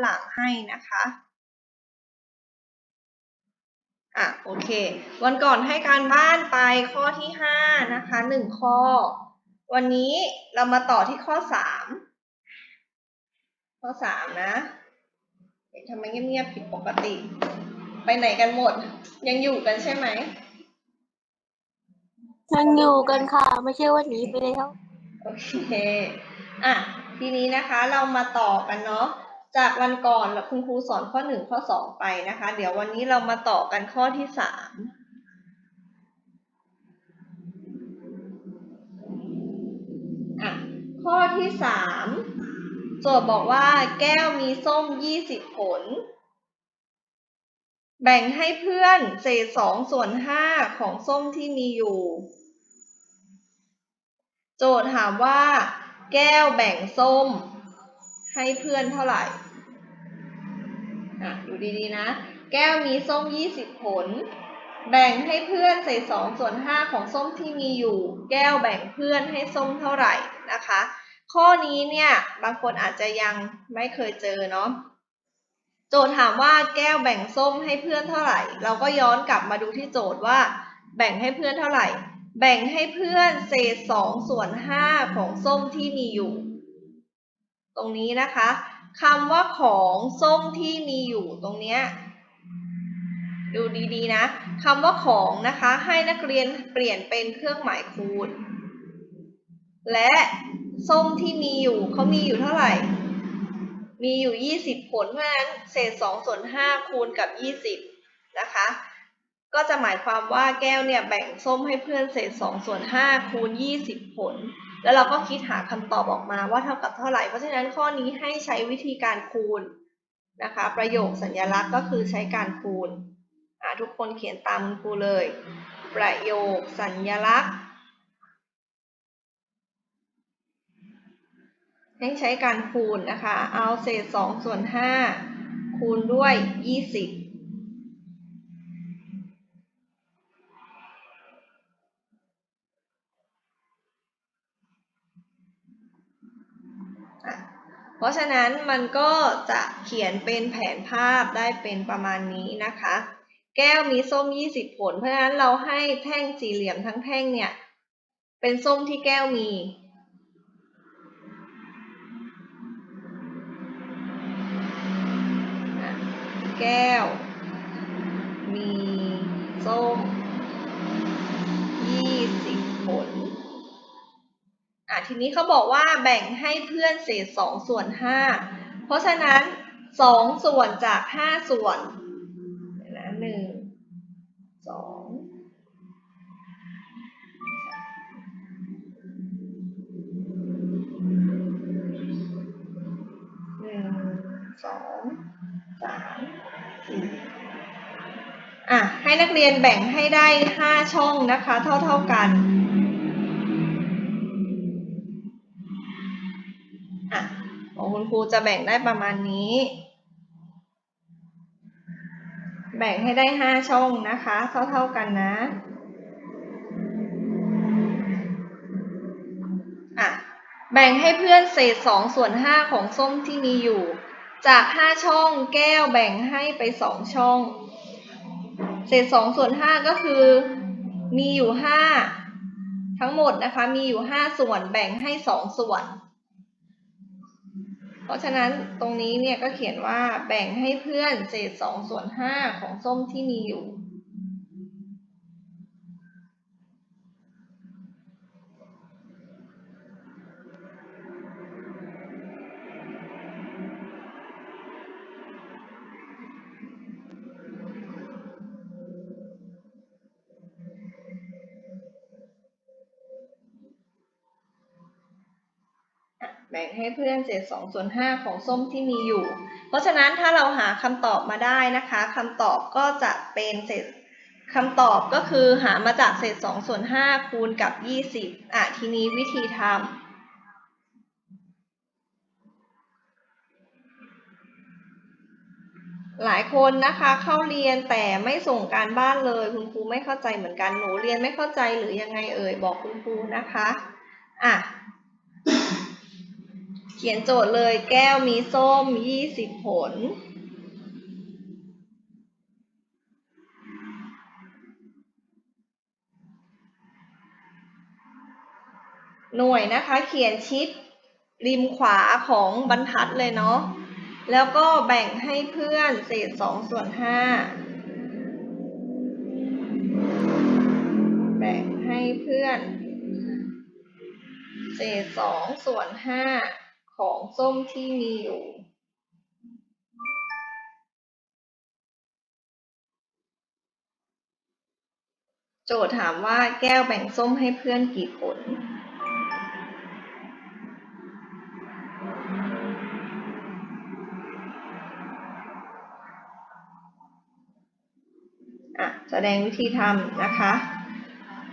หลังให้นะคะอะโอเค วันก่อนให้การบ้านไปข้อที่ห้านะคะหนึ่งข้อ วันนี้เรามาต่อที่ข้อสามข้อสามนะเอ๊ะทำไมเงียบๆผิดปกติ ไปไหนกันหมด ยังอยู่กันใช่ไหมยังอยู่กันค่ะ ไม่ใช่ว่าหนีไปแล้ว โอเค อะ ทีนี้นะคะเรามาต่อกันเนาะ จากวันก่อนคุณครูสอนข้อหนึ่งข้อสองไปนะคะ เดี๋ยววันนี้เรามาต่อกันข้อที่สามอะข้อที่สามโจทย์บอกว่าแก้วมีส้มยี่สิบผล แบ่งให้เพื่อนเศษสองส่วนห้าของส้มที่มีอยู่ โจทย์ถามว่า แก้วแบ่งส้ม ให้เพื่อนเท่าไหร่อะดูดีๆนะ แก้วมีส้ม 20 ผล แบ่งให้เพื่อนเศษ2ส่วน 5 ของส้มที่มีอยู่ แก้วแบ่งเพื่อนให้ส้มเท่าไหร่นะคะ ข้อนี้เนี่ยบางคนอาจจะยังไม่เคยเจอเนาะโจทย์ถามว่าแก้วแบ่งส้มให้เพื่อนเท่าไหร่ เราก็ย้อนกลับมาดูที่โจทย์ว่า แบ่งให้เพื่อนเท่าไหร่ แบ่งให้เพื่อนเศษสองส่วนห้าของส้มที่มีอยู่ ตรงนี้นะคะคำว่าของส้มที่มีอยู่ตรงเนี้ยดูดีๆนะคำว่าของนะคะให้นักเรียนเปลี่ยนเป็นเครื่องหมายคูณ และส้มที่มีอยู่เขามีอยู่เท่าไหร่ มีอยู่ 20 ผลเพราะฉะนั้นเศษ2ส่วน5คูณกับ 20 นะคะ ก็จะหมายความว่าแก้วเนี่ยแบ่งส้มให้เพื่อนเศษ2ส่วน5คูณ 20 ผล แล้วเราก็คิดหาคำตอบออกมาว่าเท่ากับเท่าไหร่ เพราะฉะนั้นข้อนี้ให้ใช้วิธีการคูณนะคะ ประโยคสัญลักษณ์ก็คือใช้การคูณทุกคนเขียนตามคุณครูเลย ประโยคสัญลักษณ์ ให้ใช้การคูณนะคะ เอาเศษ2ส่วน5คูณด้วย 20 เพราะฉะนั้นมันก็จะเขียนเป็นแผนภาพได้เป็นประมาณนี้นะคะ แก้วมีส้ม 20 ผล เพราะฉะนั้นเราให้แท่งสี่เหลี่ยมทั้งแท่งเนี่ย เป็นส้มที่แก้วมี แก้ว มีส้ม 20 ผล อะ ทีนี้เขาบอกว่าแบ่งให้เพื่อนเศษ2ส่วน5เพราะฉะนั้น2ส่วนจาก5ส่วนนะหนึ่งสองหนึ่งสองสามสี่อะให้นักเรียนแบ่งให้ได้5ช่องนะคะ เท่าๆกัน ครูจะแบ่งได้ประมาณนี้ แบ่งให้ได้ห้าช่องนะคะ เท่า ๆกันนะอะแบ่งให้เพื่อนเศษสองส่วนห้าของส้มที่มีอยู่ จากห้าช่องแก้วแบ่งให้ไปสองช่อง เศษสองส่วนห้าก็คือมีอยู่ห้าทั้งหมดนะคะมีอยู่ห้าส่วนแบ่งให้สองส่วน เพราะฉะนั้นตรงนี้เนี่ยก็เขียนว่าแบ่งให้เพื่อนเศษสองส่วนห้าของส้มที่มีอยู่ แบ่งให้เพื่อนเศษ2ส่วน5ของส้มที่มีอยู่ เพราะฉะนั้นถ้าเราหาคำตอบมาได้นะคะคำตอบก็จะเป็นเศษคำตอบก็คือหามาจากเศษ2ส่วน5คูณกับ 20 อะทีนี้วิธีทำหลายคนนะคะเข้าเรียนแต่ไม่ส่งการบ้านเลย คุณครูไม่เข้าใจเหมือนกันหนูเรียนไม่เข้าใจหรือยังไงเอ่ยบอกคุณครูนะคะอะ เขียนโจทย์เลยแก้วมีส้มยี่สิบผล หน่วยนะคะเขียนชิดริมขวาของบรรทัดเลยเนาะ แล้วก็แบ่งให้เพื่อนเศษสองส่วนห้าแบ่งให้เพื่อนเศษสองส่วนห้า ของส้มที่มีอยู่โจทย์ถามว่าแก้วแบ่งส้มให้เพื่อนกี่ผลอะ แสดงวิธีทำนะคะ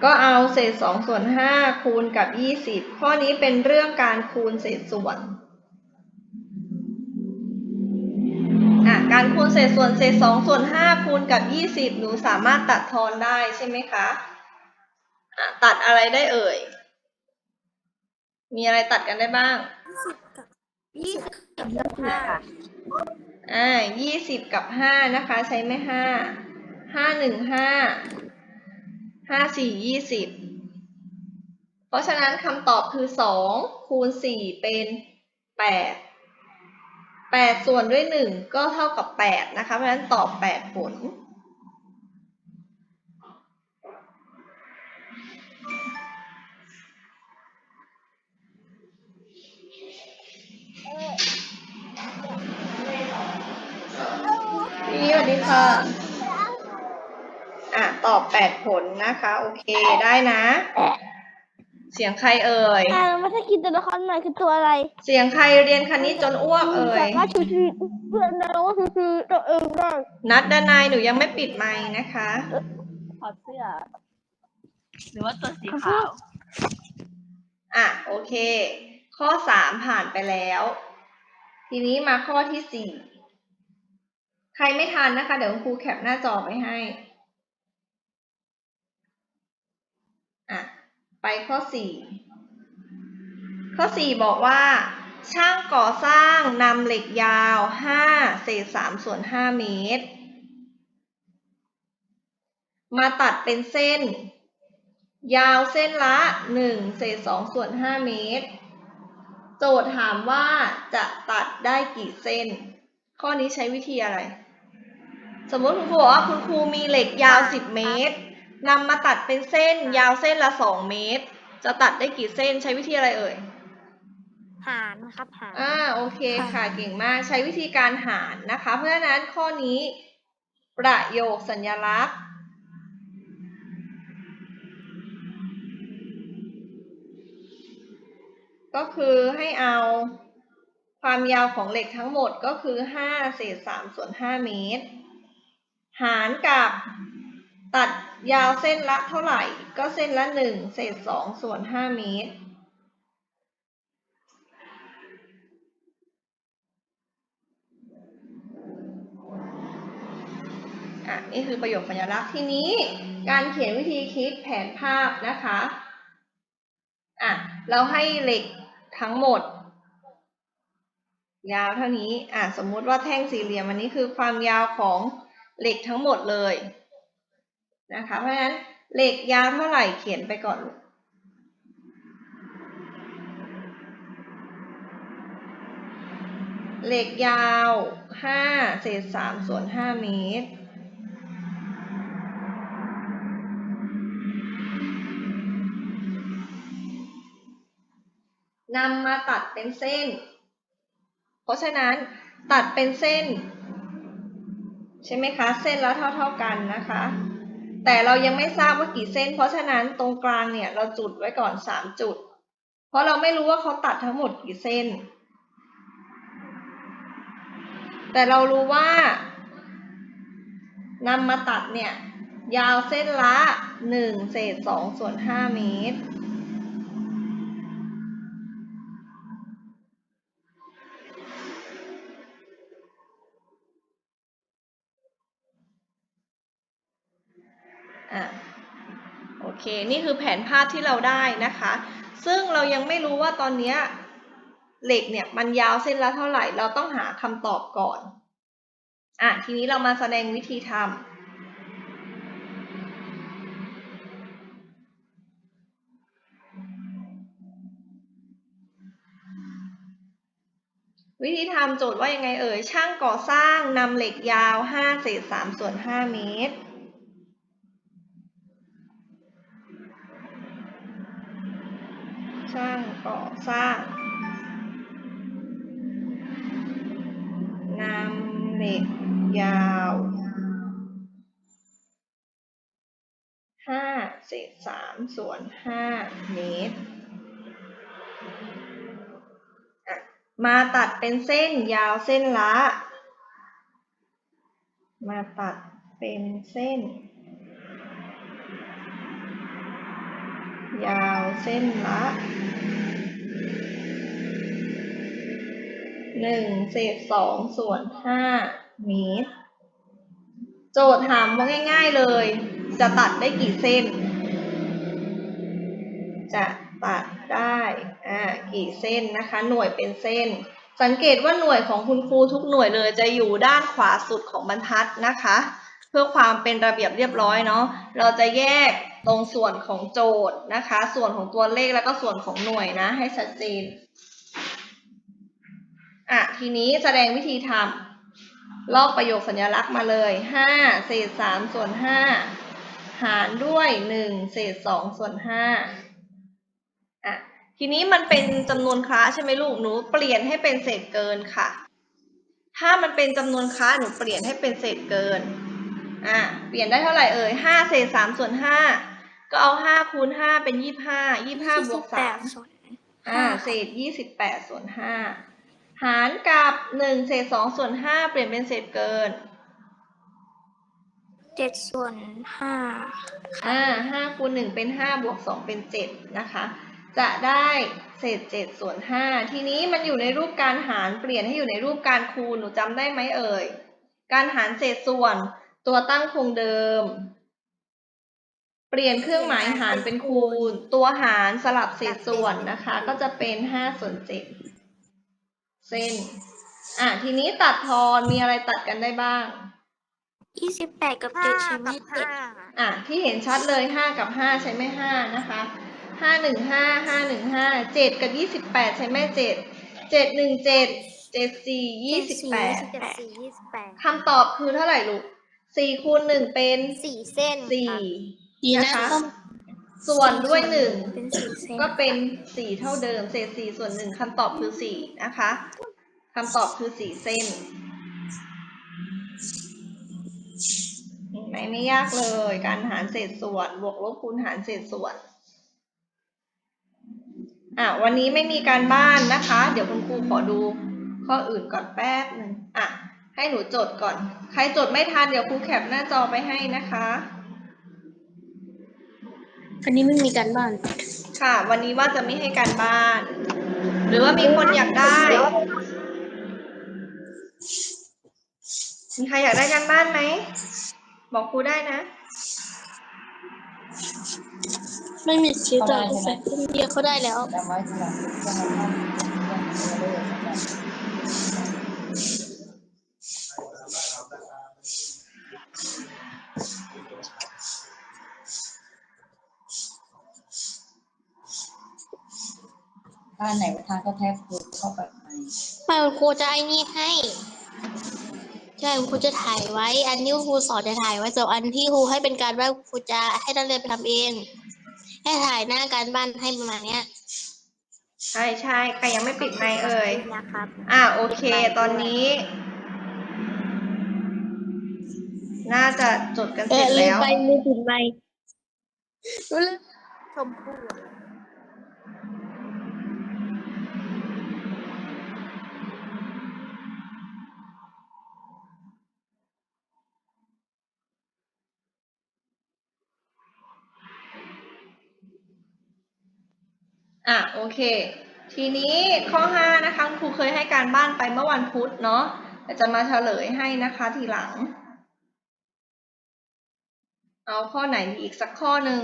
ก็เอาเศษสองส่วนห้าคูณกับยี่สิบข้อนี้เป็นเรื่องการคูณเศษส่วน การคูณเศษส่วนเศษสองส่วนห้าคูณกับยี่สิบหนูสามารถตัดทอนได้ใช่ไหมคะอะตัดอะไรได้เอ่ย มีอะไรตัดกันได้บ้างยี่สิบกับห้าอ่ายี่สิบกับห้านะคะ ใช้ไหมห้าห้าหนึ่งห้าห้าสี่ยี่สิบเพราะฉะนั้นคำตอบคือสองคูณสี่เป็นแปด แปดส่วนด้วยหนึ่งก็เท่ากับแปดนะคะ เพราะฉะนั้นตอบแปดผลพี่สวัสดีค่ะ อะ ตอบแปดผลนะคะ โอเค ได้นะ เสียงใครเอ่ย อ่าไม่ใช่กินตัวละครใหม่คือตัวอะไรเสียงใครเรียนคณิตจนอ้วกเอ่ยสามารถชูชีเพื่อนได้ว่าคือคือตัวเองได้นัดดานายหนูยังไม่ปิดไมค์นะคะ ถอดเสื้อ หรือว่าตัวสีขาว อะโอเค ข้อสามผ่านไปแล้ว ทีนี้มาข้อที่สี่ ใครไม่ทันนะคะ เดี๋ยวคุณครูแคปหน้าจอไปให้ อะ ไปข้อสี่ข้อสี่บอกว่า ช่างก่อสร้างนำเหล็กยาวห้าเศษสามส่วนห้าเมตร มาตัดเป็นเส้น ยาวเส้นละหนึ่งเศษสองส่วนห้าเมตร โจทย์ถามว่าจะตัดได้กี่เส้น ข้อนี้ใช้วิธีอะไร สมมติคุณครูบอกว่าคุณครูมีเหล็กยาวสิบเมตร นำมาตัดเป็นเส้นยาวเส้นละสองเมตร จะตัดได้กี่เส้นใช้วิธีอะไรเอ่ย หารนะครับหาร อ่าโอเคค่ะเก่งมากใช้วิธีการหารนะคะ เพราะฉะนั้นข้อนี้ ประโยคสัญลักษณ์ ก็คือให้เอาความยาวของเหล็กทั้งหมดก็คือ 5 เศษ 3 ส่วน 5 เมตร หารกับ ตัดยาวเส้นละเท่าไหร่ ก็เส้นละ1เศษ2ส่วน5เมตร อะ นี่คือประโยคสัญลักษณ์ทีนี้ การเขียนวิธีคิดแผนภาพนะคะ อะ เราให้เหล็กทั้งหมด ยาวเท่านี้ อะ สมมุติว่าแท่งสี่เหลี่ยมอันนี้คือความยาวของเหล็กทั้งหมดเลย นะคะ เพราะฉะนั้นเหล็กยาวเท่าไหร่เขียนไปก่อนลูกเหล็กยาวห้าเศษสามส่วนห้าเมตร นำมาตัดเป็นเส้น เพราะฉะนั้นตัดเป็นเส้น ใช่ไหมคะ เส้นและเท่าเท่าๆกันนะคะ แต่เรายังไม่ทราบว่ากี่เส้น เพราะฉะนั้นตรงกลางเนี่ยเราจุดไว้ก่อนสามจุด เพราะเราไม่รู้ว่าเขาตัดทั้งหมดกี่เส้น แต่เรารู้ว่านำมาตัดเนี่ย ยาวเส้นละหนึ่งเศษสองส่วนห้าเมตร เคนี่คือแผนภาพที่เราได้นะคะ ซึ่งเรายังไม่รู้ว่าตอนนี้เหล็กเนี่ยมันยาวเส้นละเท่าไหร่ เราต้องหาคำตอบก่อนอะทีนี้เรามาแสดงวิธีทำวิธีทำโจทย์ว่ายังไงเอ่ยช่างก่อสร้างนำเหล็กยาว 5 เศษ 3 ส่วน 5 เมตร ช่าง ก่อสร้างนำเหล็กยาว5เศษ3ส่วน5เมตร มาตัดเป็นเส้นยาวเส้นละ มาตัดเป็นเส้น ยาวเส้นละ หนึ่งเศษสองส่วนห้าเมตร โจทย์ถามว่าง่าย ๆเลย จะตัดได้กี่เส้น จะตัดได้อ่ากี่เส้นนะคะ หน่วยเป็นเส้น สังเกตว่าหน่วยของคุณครูทุกหน่วยเลยจะอยู่ด้านขวาสุดของบรรทัดนะคะ เพื่อความเป็นระเบียบเรียบร้อยเนาะเราจะแยกตรงส่วนของโจทย์นะคะ ส่วนของตัวเลขแล้วก็ส่วนของหน่วยนะให้ชัดเจน อะทีนี้แสดงวิธีทำลอกประโยคสัญลักษณ์มาเลย5เศษ3ส่วน5หารด้วย1เศษ2ส่วน5อะทีนี้มันเป็นจำนวนคล้าใช่ไหมลูกหนูเปลี่ยนให้เป็นเศษเกินค่ะ ถ้ามันเป็นจำนวนคล้าหนูเปลี่ยนให้เป็นเศษเกินอะเปลี่ยนได้เท่าไหร่เอ่ยห้าเศษสามส่วนห้าก็เอาห้าคูณห้าเป็นยี่ห้ายี่ห้าบวกสามส่วนอ่าเศษยี่สิบแปดส่วนห้า หารกับหนึ่งเศษสองส่วนห้าเปลี่ยนเป็นเศษเกินเจ็ดส่วนห้าอ่าห้าคูณหนึ่งเป็นห้าบวกสองเป็นเจ็ดนะคะ จะได้เศษเจ็ดส่วนห้าทีนี้มันอยู่ในรูปการหารเปลี่ยนให้อยู่ในรูปการคูณหนูจำได้ไหมเอ่ย การหารเศษส่วนตัวตั้งคงเดิม เปลี่ยนเครื่องหมายหารเป็นคูณ ตัวหารสลับเศษส่วนนะคะ ก็จะเป็นห้าส่วนเจ็ด เส้น อะทีนี้ตัดทอนมีอะไรตัดกันได้บ้าง ยี่สิบแปดกับเจ็ดใช่ไหมเจ็ดอะที่เห็นชัดเลยห้ากับห้าใช้ไม่ห้านะคะห้าหนึ่งห้าห้าหนึ่งห้าเจ็ดกับยี่สิบแปดใช้ไม่เจ็ดเจ็ดหนึ่งเจ็ดเจ็ดสี่ยี่สิบแปดเจ็ดสี่ยี่สิบแปดคำตอบคือเท่าไหร่ลูกสี่คูณหนึ่งเป็น สี่เส้นสี่ดีนะนะคะต้อง ส่วนด้วยหนึ่งเป็นสี่เส้นก็เป็นสี่เท่าเดิม เศษสี่ส่วนหนึ่งคำตอบคือสี่นะคะคำตอบคือสี่เส้นเห็นไหมไม่ยากเลย การหารเศษส่วนบวกลบคูณหารเศษส่วนอะวันนี้ไม่มีการบ้านนะคะ เดี๋ยวคุณครูขอดูข้ออื่นก่อนแป๊บหนึ่งอะให้หนูจดก่อน ใครจดไม่ทันเดี๋ยวครูแคปหน้าจอไปให้นะคะ อันนี้ไม่มีการบ้าน ค่ะ วันนี้ว่าจะไม่ให้การบ้าน หรือว่ามีคนอยากได้มีใครอยากได้การบ้านไหม บอกครูได้นะ ไม่มีคิวแต่ใส่คนเดียวเขาได้แล้วจำไว้ทีหลังจะมาทำ ถ้าไหนทางก็แทบคือเข้าไปในไม่คุณครูจะไอ้นี่ให้ ใช่คุณครูจะถ่ายไว้ อันที่ครูสอนจะถ่ายไว้ส่วนอันที่ครูให้เป็นการบ้านครูจะให้นักเรียนไปทำเอง ให้ถ่ายหน้าการบ้านให้ประมาณเนี้ย ใช่ใช่ใครยังไม่ปิดไมค์เอ่ยนะครับ อะโอเค ตอนนี้ น่าจะจดกันเอเสร็อจลืมแล้ว ไปลืมปิดไมค์รู้เลยชมพู่ อะโอเค ทีนี้ข้อ 5 นะคะครูเคยให้การบ้านไปเมื่อวันพุธเนาะจะมาเฉลยให้นะคะทีหลัง เอาข้อไหนอีกสักข้อหนึ่ง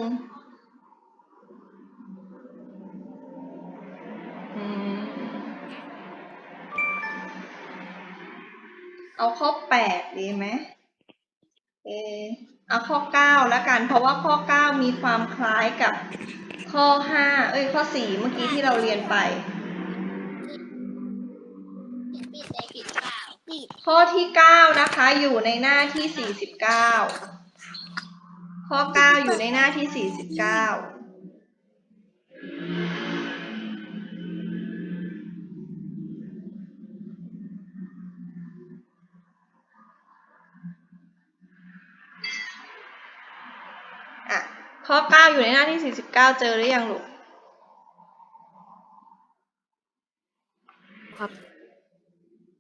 เอาข้อ 8 ดีไหมเอเอาข้อ 9 แล้วกัน เพราะว่าข้อ 9 มีความคล้ายกับ ข้อห้าเอ้ยข้อสี่เมื่อกี้ที่เราเรียนไป ปิดได้ปิดเปล่าปิดข้อที่เก้านะคะอยู่ในหน้าที่สี่สิบเก้าข้อเก้าอยู่ในหน้าที่สี่สิบเก้า ข้อเก้าอยู่ในหน้าที่สี่สิบเก้าเจอหรือยังลูก ครับ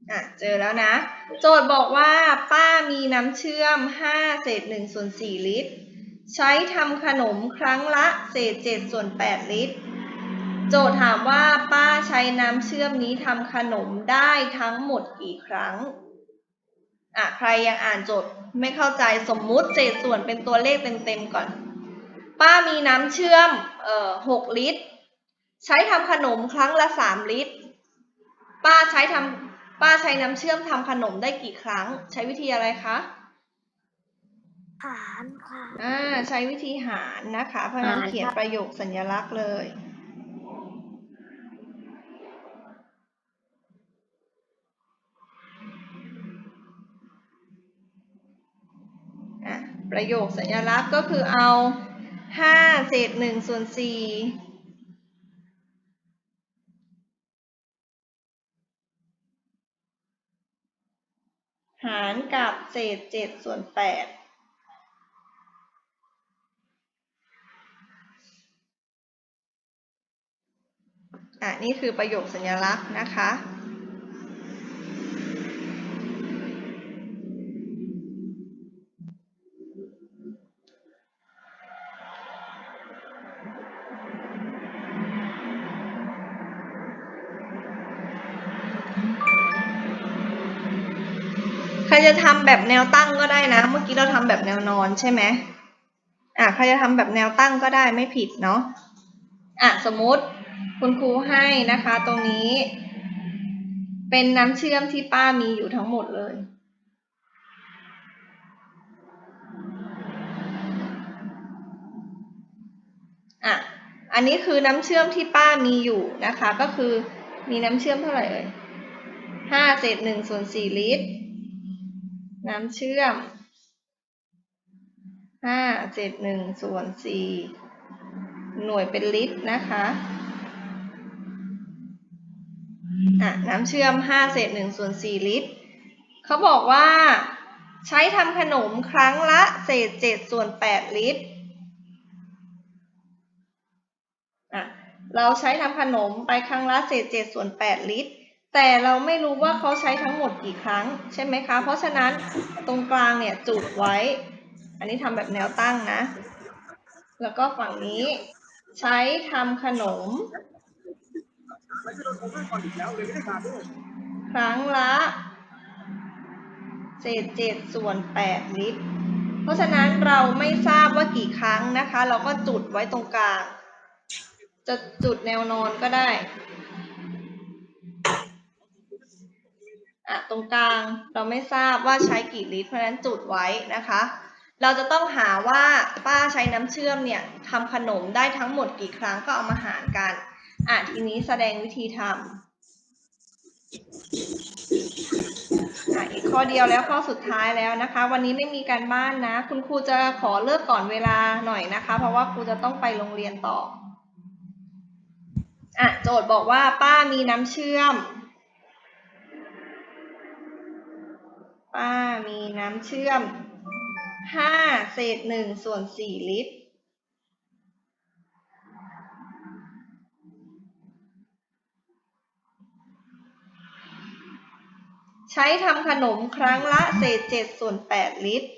อะ เจอแล้วนะ โจทย์บอกว่าป้ามีน้ำเชื่อม 5 เศษ1ส่วน4ลิตร ใช้ทำขนมครั้งละเศษ7ส่วน8ลิตร โจทย์ถามว่าป้าใช้น้ำเชื่อมนี้ทำขนมได้ทั้งหมดกี่ครั้งอะใครยังอ่านโจทย์ไม่เข้าใจสมมุติเศษส่วนเป็นตัวเลขเต็มๆก่อน ป้ามีน้ำเชื่อมเอ่อ6ลิตร ใช้ทำขนมครั้งละ3ลิตร ป้าใช้ทำป้าใช้น้ำเชื่อมทำขนมได้กี่ครั้ง ใช้วิธีอะไรคะหารค่ะอ่าใช้วิธีหารนะคะ เพราะฉะนั้นหารเขียนครับประโยคสัญลักษณ์เลยอะประโยคสัญลักษณ์ก็คือเอา ห้าเศษหนึ่งส่วนสี่หารกับเศษเจ็ดส่วนแปดอะนี่คือประโยคสัญลักษณ์นะคะ จะทำแบบแนวตั้งก็ได้นะ เมื่อกี้เราทำแบบแนวนอนใช่ไหมอะใครจะทำแบบแนวตั้งก็ได้ไม่ผิดเนาะอะสมมติคุณครูให้นะคะตรงนี้ เป็นน้ำเชื่อมที่ป้ามีอยู่ทั้งหมดเลย อะอันนี้คือน้ำเชื่อมที่ป้ามีอยู่นะคะ ก็คือมีน้ำเชื่อมเท่าไหร่เอ่ยห้าเศษหนึ่งส่วนสี่ลิตร น้ำเชื่อมห้าเศษหนึ่งส่วนสี่หน่วยเป็นลิตรนะคะอะน้ำเชื่อมห้าเศษหนึ่งส่วนสี่ลิตร เขาบอกว่าใช้ทำขนมครั้งละเศษเจ็ดส่วนแปดลิตรอะเราใช้ทำขนมไปครั้งละเศษเจ็ดส่วนแปดลิตร แต่เราไม่รู้ว่าเขาใช้ทั้งหมดกี่ครั้งใช่ไหมคะ เพราะฉะนั้นตรงกลางเนี่ยจุดไว้ อันนี้ทำแบบแนวตั้งนะ แล้วก็ฝั่งนี้ใช้ทำขนม ครั้งละเศษเจ็ดส่วนแปดลิตร เพราะฉะนั้นเราไม่ทราบว่ากี่ครั้งนะคะ เราก็จุดไว้ตรงกลาง จะจุดแนวนอนก็ได้ อะตรงกลางเราไม่ทราบว่าใช้กี่ลิตร เพราะฉะนั้นจุดไว้นะคะ เราจะต้องหาว่าป้าใช้น้ำเชื่อมเนี่ยทำขนมได้ทั้งหมดกี่ครั้งก็เอามาหารกัน อะทีนี้แสดงวิธีทำอะอีกข้อเดียวแล้วข้อสุดท้ายแล้วนะคะ วันนี้ไม่มีการบ้านนะ คุณครูจะขอเลิกก่อนเวลาหน่อยนะคะ เพราะว่าครูจะต้องไปโรงเรียนต่ออะโจทย์บอกว่าป้ามีน้ำเชื่อม ป้ามีน้ำเชื่อมห้าเศษหนึ่งส่วนสี่ลิตร ใช้ทำขนมครั้งละเศษเจ็ดส่วนแปดลิตร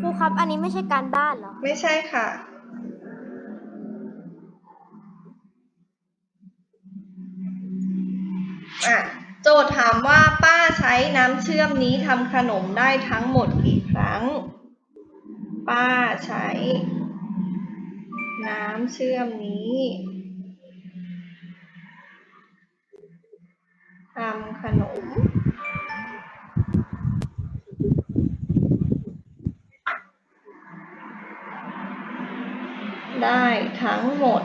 ครูครับ อันนี้ไม่ใช่การบ้านเหรอ ไม่ใช่ค่ะ่ะโจทย์ถามว่าป้าใช้น้ำเชื่อมนี้ทำขนมได้ทั้งหมดกี่ครั้ง ป้าใช้ น้ำเชื่อมนี้ทำขนมได้ทั้งหมด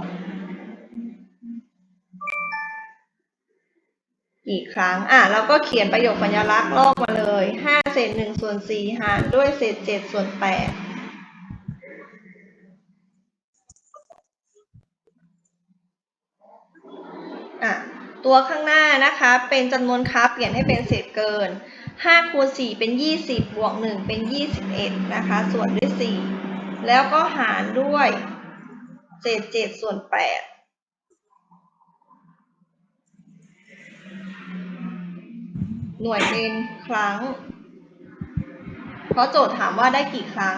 กี่ครั้ง อะแล้วก็เขียนประโยคสัญลักษณ์ลอกมาเลยห้าเศษหนึ่งส่วนสี่หารด้วยเศษเจ็ดส่วนแปดอะตัวข้างหน้านะคะเป็นจำนวนค้าเปลี่ยนให้เป็นเศษเกิน5คูณ4เป็น 20 บวก 1 เป็น 21 นะคะ ส่วนด้วย 4 แล้วก็หารด้วยเศษ7ส่วน 8 หน่วยเป็นครั้ง เพราะโจทย์ถามว่าได้กี่ครั้ง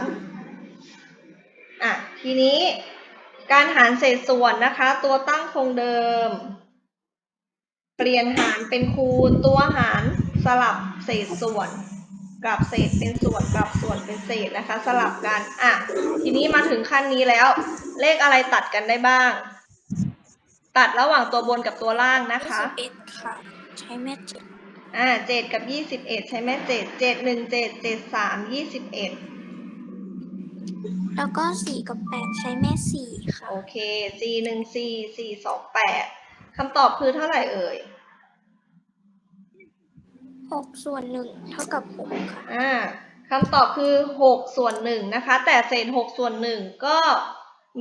อะ ทีนี้การหารเศษส่วนนะคะ ตัวตั้งคงเดิม เปลี่ยนหารเป็นคูณ ตัวหารสลับเศษส่วนกลับเศษเป็นส่วนกลับส่วนเป็นเศษนะคะ สลับกัน อะ ทีนี้มาถึงขั้นนี้แล้ว เลขอะไรตัดกันได้บ้าง ตัดระหว่างตัวบนกับตัวล่างนะคะคะใช้แมจ็ด อ่าเจ็ดกับยี่สิบเอ็ดใช่ไหมเจ็ดเจ็ดหนึ่งเจ็ดเจ็ดสามยี่สิบเอ็ดแล้วก็สี่กับแปดใช้แม่สี่ค่ะ โอเคสี่หนึ่งสี่สี่สองแปดคำตอบคือเท่าไหร่เอ่ยหกส่วนหนึ่งเท่ากับหกค่ะ อ่าคำตอบคือหกส่วนหนึ่งนะคะ แต่เศษหกส่วนหนึ่งก็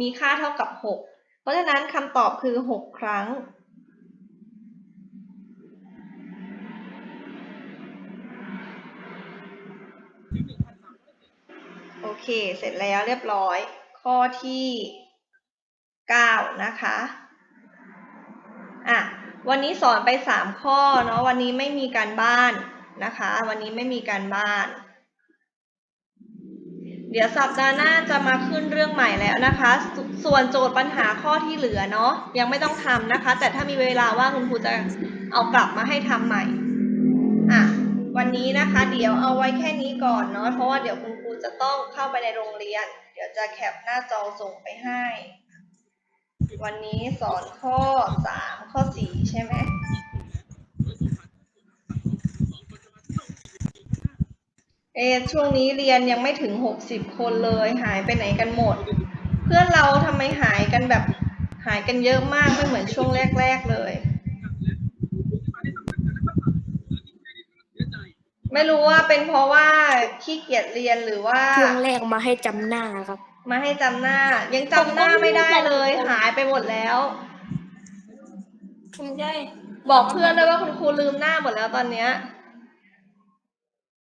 มีค่าเท่ากับหกเพราะฉะนั้นคำตอบคือหกครั้ง โอเค เสร็จแล้วเรียบร้อย ข้อที่เก้านะคะ อะ วันนี้สอนไปสามข้อเนาะ วันนี้ไม่มีการบ้านนะคะ วันนี้ไม่มีการบ้าน เดี๋ยวสัปดาห์หน้าจะมาขึ้นเรื่องใหม่แล้วนะคะสส่วนโจทย์ปัญหาข้อที่เหลือเนาะ ยังไม่ต้องทำนะคะ แต่ถ้ามีเวลาว่างคุณครูจะเอากลับมาให้ทำใหม่ อะ วันนี้นะคะ เดี๋ยวเอาไว้แค่นี้ก่อนเนาะเพราะว่าเดี๋ยวคุณครูจะต้องเข้าไปในโรงเรียน เดี๋ยวจะแคปหน้าจอส่งไปให้ วันนี้สอนข้อสามข้อสี่ใช่ไหมเอช่วงนี้เรียนยังไม่ถึงหกสิบคนเลยหายไปไหนกันหมด เพื่อนเราทำไมหายกันแบบหายกันเยอะมากไม่เหมือนช่วงแรก ๆ เลย ไม่รู้ว่าเป็นเพราะว่าขี้เกียจเรียนหรือว่า ช่วงแรกมาให้จำหน้าครับ มาให้จำหน้า ยังจำหน้าไม่ได้เลย หายไปหมดแล้ว คุณได้บอกเพื่อนด้วยว่าคุณครูลืมหน้าหมดแล้วตอนเนี้ย